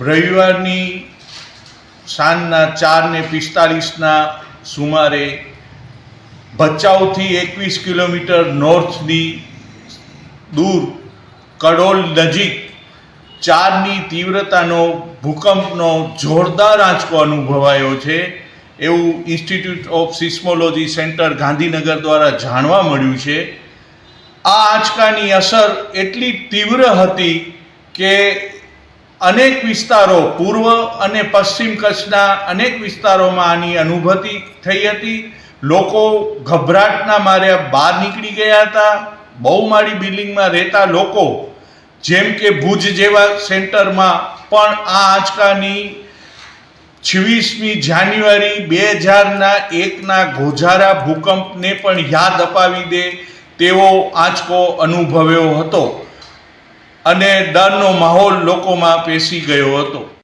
રવિવારની સાંજના ચાર ને પિસ્તાલીસના સુમારે ભચાઉથી એકવીસ કિલોમીટર નોર્થની દૂર કડોલ નજીક ચારની તીવ્રતાનો ભૂકંપનો જોરદાર આંચકો અનુભવાયો છે. એવું institute of seismology centre Gandhinagar દ્વારા જાણવા મળ્યું છે. આ આંચકાની અસર એટલી તીવ્ર હતી કે અનેક વિસ્તારો પૂર્વ અને પશ્ચિમ કચ્છના અનેક વિસ્તારોમાં આની અનુભૂતિ થઈ હતી. લોકો ગભરાટના માર્યા બહાર નીકળી ગયા હતા. બહુમાળી બિલ્ડિંગમાં રહેતા લોકો, જેમ કે ભુજ જેવા સેન્ટરમાં, પણ આ આંચકાની છવ્વીસમી જાન્યુઆરી બે હજારના એકના ગોઝારા ભૂકંપને પણ યાદ અપાવી દે તેવો આંચકો અનુભવ્યો હતો અને ડરનો માહોલ લોકોમાં પેસી ગયો હતો.